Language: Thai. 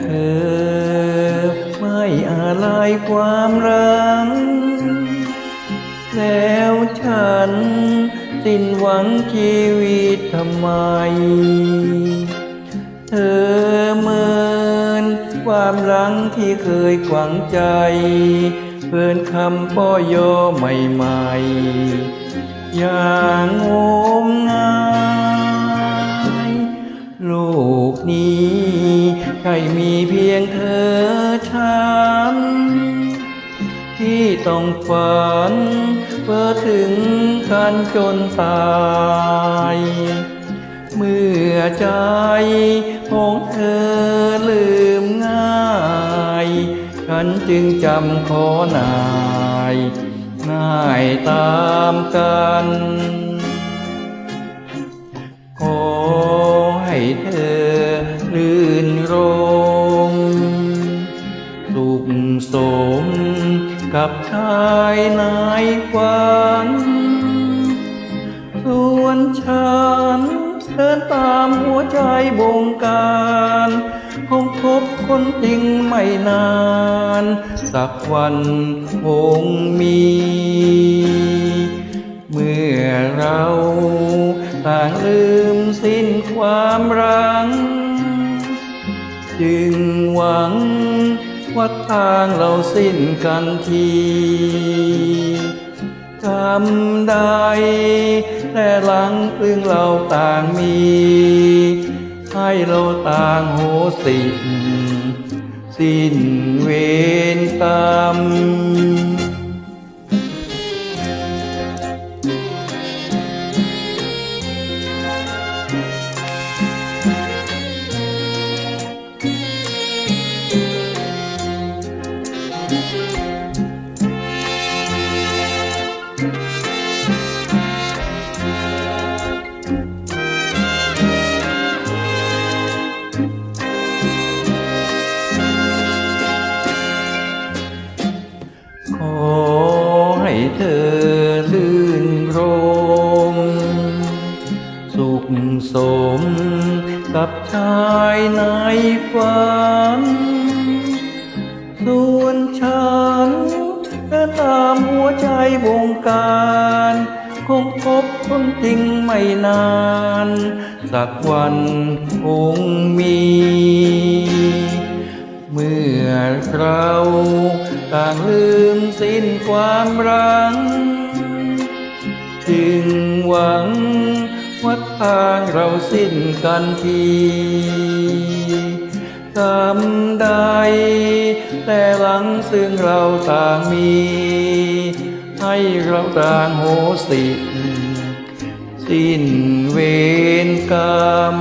เธอ ไม่อะไรความรักแล้วฉัน สิ้นหวังชีวิตทำไม เธอเมินความรังที่เคยขวังใจเพื่อนคำป้อยอใหม่ๆ อย่างงมงาย มีเพียงเธอฉัน ที่ต้องฝันเพื่อถึงกันจนตาย เมื่อใจของเธอลืมง่าย ฉันจึงจำขอนายง่ายตามกัน สุขสม กับชายนายฝันส่วนฉันเดินตามหัวใจบงการคงพบคนจริงไม่นาน สักวันคงมี เมื่อเราต่างลืมสิ้นความรัง จึงหวัง ว่าทางเราสิ้นกันทีกรรมใดแต่หลังพึ่งเราต่างมี ให้เราต่างโหสิสิ้นเวรกรรม ขอให้เธอลื่นรม สุขสมกับชายในฝันส่วนฉันเดินตามหัวใจวงการคงพบคนจริงไม่นาน สักวันคงมี เมื่อเราต่างลืมสิ้นความรัง จึงหวังว่าทางเราสิ้นกันทีกรรมใด แต่หลังซึ่งเราต่างมี ให้เราต่างโหสิ สิ้นเวรกรรม